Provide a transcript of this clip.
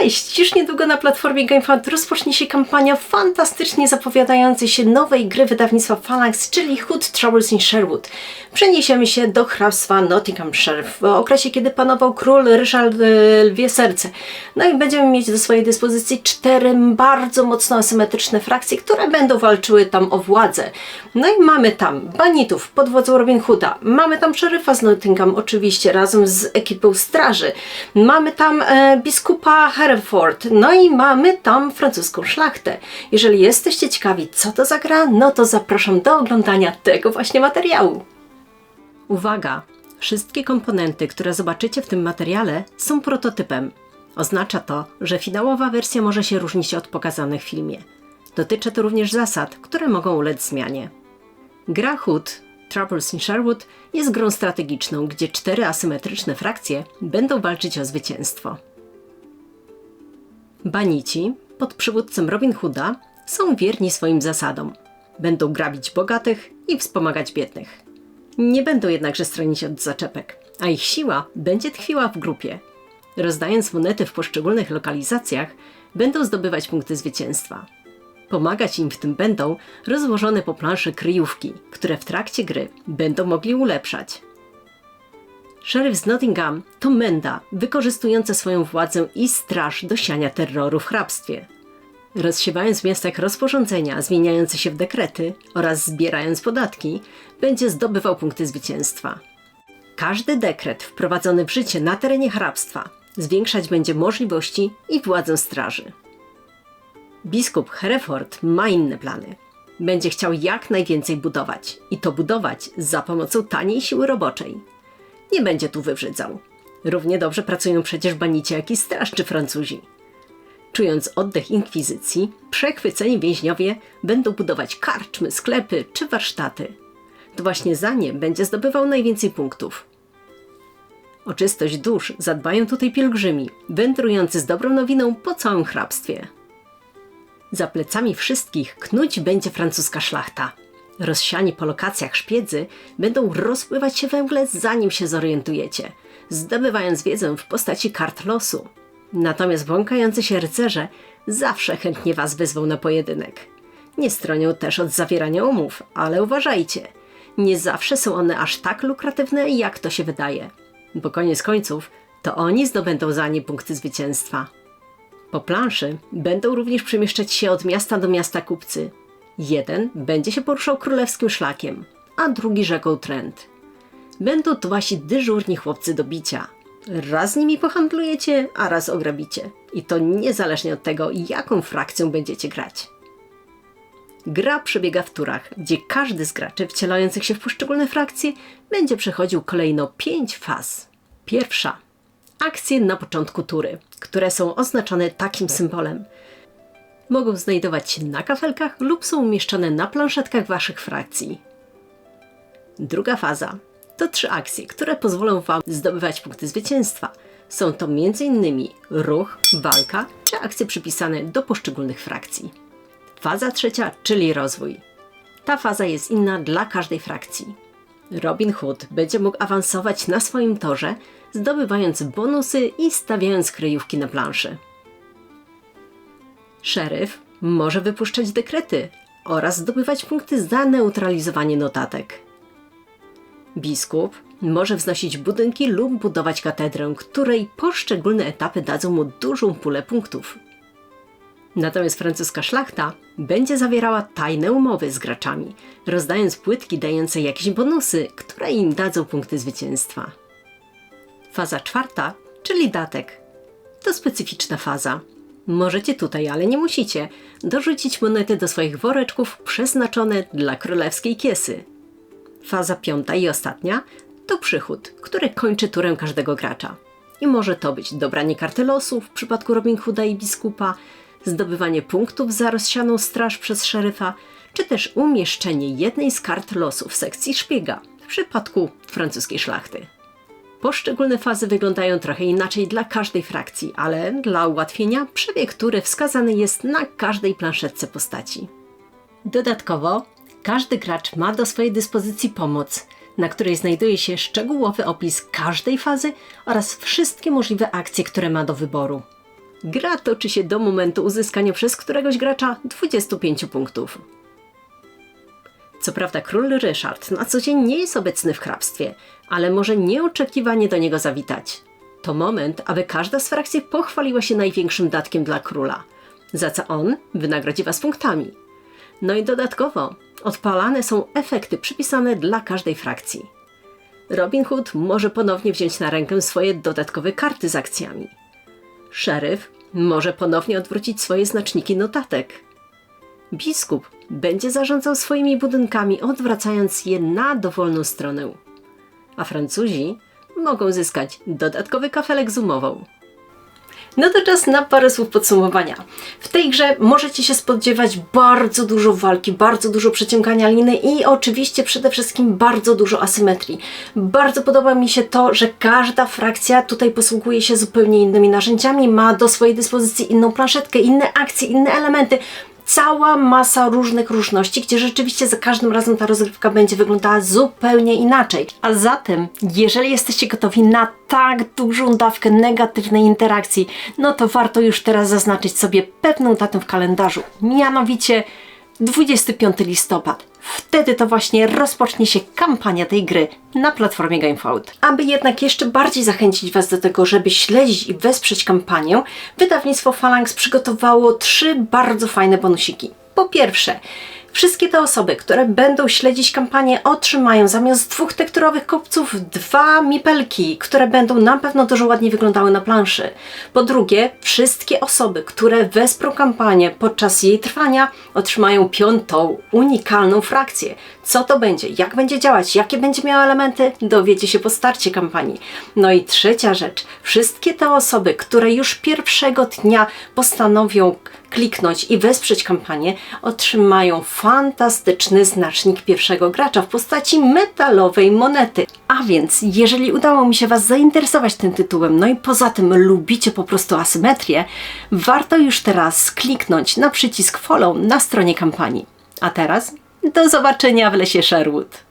Cześć! Już niedługo na platformie GameFund rozpocznie się kampania fantastycznie zapowiadającej się nowej gry wydawnictwa Phalanx, czyli Hood Troubles in Sherwood. Przeniesiemy się do hrabstwa Nottinghamshire w okresie, kiedy panował król Ryszard e, Lwie Serce. No i będziemy mieć do swojej dyspozycji cztery bardzo mocno asymetryczne frakcje, które będą walczyły tam o władzę. No i mamy tam banitów pod wodzą Robin Hooda, mamy tam szeryfa z Nottingham oczywiście razem z ekipą straży, mamy tam e, biskupa Hereford, no i mamy tam francuską szlachtę. Jeżeli jesteście ciekawi, co to za gra, no to zapraszam do oglądania tego właśnie materiału. Uwaga! Wszystkie komponenty, które zobaczycie w tym materiale, są prototypem. Oznacza to, że finałowa wersja może się różnić od pokazanych w filmie. Dotyczy to również zasad, które mogą ulec zmianie. Gra Hood Troubles in Sherwood jest grą strategiczną, gdzie cztery asymetryczne frakcje będą walczyć o zwycięstwo. Banici, pod przywódcą Robin Hooda, są wierni swoim zasadom. Będą grabić bogatych i wspomagać biednych. Nie będą jednakże stronić od zaczepek, a ich siła będzie tkwiła w grupie. Rozdając monety w poszczególnych lokalizacjach, będą zdobywać punkty zwycięstwa. Pomagać im w tym będą rozłożone po planszy kryjówki, które w trakcie gry będą mogli ulepszać. Szeryf z Nottingham to menda wykorzystująca swoją władzę i straż do siania terroru w hrabstwie. Rozsiewając w miastach rozporządzenia zmieniające się w dekrety oraz zbierając podatki, będzie zdobywał punkty zwycięstwa. Każdy dekret wprowadzony w życie na terenie hrabstwa zwiększać będzie możliwości i władzę straży. Biskup Hereford ma inne plany. Będzie chciał jak najwięcej budować i to budować za pomocą taniej siły roboczej. Nie będzie tu wywrzydzał. Równie dobrze pracują przecież banicie jak i straż czy Francuzi. Czując oddech inkwizycji, przechwyceni więźniowie będą budować karczmy, sklepy czy warsztaty. To właśnie za nie będzie zdobywał najwięcej punktów. O czystość dusz zadbają tutaj pielgrzymi, wędrujący z dobrą nowiną po całym hrabstwie. Za plecami wszystkich knuć będzie francuska szlachta. Rozsiani po lokacjach szpiedzy będą rozpływać się węgle, zanim się zorientujecie, zdobywając wiedzę w postaci kart losu. Natomiast błąkający się rycerze zawsze chętnie was wyzwą na pojedynek. Nie stronią też od zawierania umów, ale uważajcie, nie zawsze są one aż tak lukratywne, jak to się wydaje. Bo koniec końców, to oni zdobędą za nie punkty zwycięstwa. Po planszy będą również przemieszczać się od miasta do miasta kupcy. Jeden będzie się poruszał królewskim szlakiem, a drugi rzeką Trent. Będą to wasi dyżurni chłopcy do bicia. Raz z nimi pohandlujecie, a raz ograbicie. I to niezależnie od tego, jaką frakcją będziecie grać. Gra przebiega w turach, gdzie każdy z graczy wcielających się w poszczególne frakcje będzie przechodził kolejno pięć faz. Pierwsza akcje na początku tury, które są oznaczone takim symbolem. Mogą znajdować się na kafelkach lub są umieszczone na planszetkach waszych frakcji. Druga faza to trzy akcje, które pozwolą wam zdobywać punkty zwycięstwa. Są to m.in. ruch, walka czy akcje przypisane do poszczególnych frakcji. Faza trzecia, czyli rozwój. Ta faza jest inna dla każdej frakcji. Robin Hood będzie mógł awansować na swoim torze, zdobywając bonusy i stawiając kryjówki na planszy. Szeryf może wypuszczać dekrety oraz zdobywać punkty za neutralizowanie notatek. Biskup może wznosić budynki lub budować katedrę, której poszczególne etapy dadzą mu dużą pulę punktów. Natomiast francuska szlachta będzie zawierała tajne umowy z graczami, rozdając płytki dające jakieś bonusy, które im dadzą punkty zwycięstwa. Faza czwarta, czyli datek. To specyficzna faza. Możecie tutaj, ale nie musicie, dorzucić monety do swoich woreczków przeznaczone dla królewskiej kiesy. Faza piąta i ostatnia to przychód, który kończy turę każdego gracza. I może to być dobranie karty losu w przypadku Robin Hooda i biskupa, zdobywanie punktów za rozsianą straż przez szeryfa, czy też umieszczenie jednej z kart losu w sekcji szpiega w przypadku francuskiej szlachty. Poszczególne fazy wyglądają trochę inaczej dla każdej frakcji, ale dla ułatwienia przebieg tury wskazany jest na każdej planszetce postaci. Dodatkowo, każdy gracz ma do swojej dyspozycji pomoc, na której znajduje się szczegółowy opis każdej fazy oraz wszystkie możliwe akcje, które ma do wyboru. Gra toczy się do momentu uzyskania przez któregoś gracza 25 punktów. Co prawda król Ryszard na co dzień nie jest obecny w hrabstwie, ale może nieoczekiwanie do niego zawitać. To moment, aby każda z frakcji pochwaliła się największym datkiem dla króla, za co on wynagrodzi was punktami. No i dodatkowo odpalane są efekty przypisane dla każdej frakcji. Robin Hood może ponownie wziąć na rękę swoje dodatkowe karty z akcjami. Szeryf może ponownie odwrócić swoje znaczniki notatek. Biskup będzie zarządzał swoimi budynkami, odwracając je na dowolną stronę. A Francuzi mogą zyskać dodatkowy kafelek z umową. No to czas na parę słów podsumowania. W tej grze możecie się spodziewać bardzo dużo walki, bardzo dużo przeciągania liny i oczywiście przede wszystkim bardzo dużo asymetrii. Bardzo podoba mi się to, że każda frakcja tutaj posługuje się zupełnie innymi narzędziami, ma do swojej dyspozycji inną planszetkę, inne akcje, inne elementy cała masa różnych różności, gdzie rzeczywiście za każdym razem ta rozgrywka będzie wyglądała zupełnie inaczej. A zatem, jeżeli jesteście gotowi na tak dużą dawkę negatywnej interakcji, no to warto już teraz zaznaczyć sobie pewną datę w kalendarzu. Mianowicie 25 listopad. Wtedy to właśnie rozpocznie się kampania tej gry na platformie GameFound. Aby jednak jeszcze bardziej zachęcić Was do tego, żeby śledzić i wesprzeć kampanię, wydawnictwo Phalanx przygotowało trzy bardzo fajne bonusiki. Po pierwsze, Wszystkie te osoby, które będą śledzić kampanię, otrzymają zamiast dwóch tekturowych kopców dwa mipelki, które będą na pewno dużo ładniej wyglądały na planszy. Po drugie, wszystkie osoby, które wesprą kampanię podczas jej trwania, otrzymają piątą, unikalną frakcję. Co to będzie, jak będzie działać, jakie będzie miało elementy, dowiecie się po starcie kampanii. No i trzecia rzecz, wszystkie te osoby, które już pierwszego dnia postanowią kliknąć i wesprzeć kampanię, otrzymają fantastyczny znacznik pierwszego gracza w postaci metalowej monety. A więc, jeżeli udało mi się Was zainteresować tym tytułem, no i poza tym lubicie po prostu asymetrię, warto już teraz kliknąć na przycisk follow na stronie kampanii. A teraz do zobaczenia w lesie Sherwood.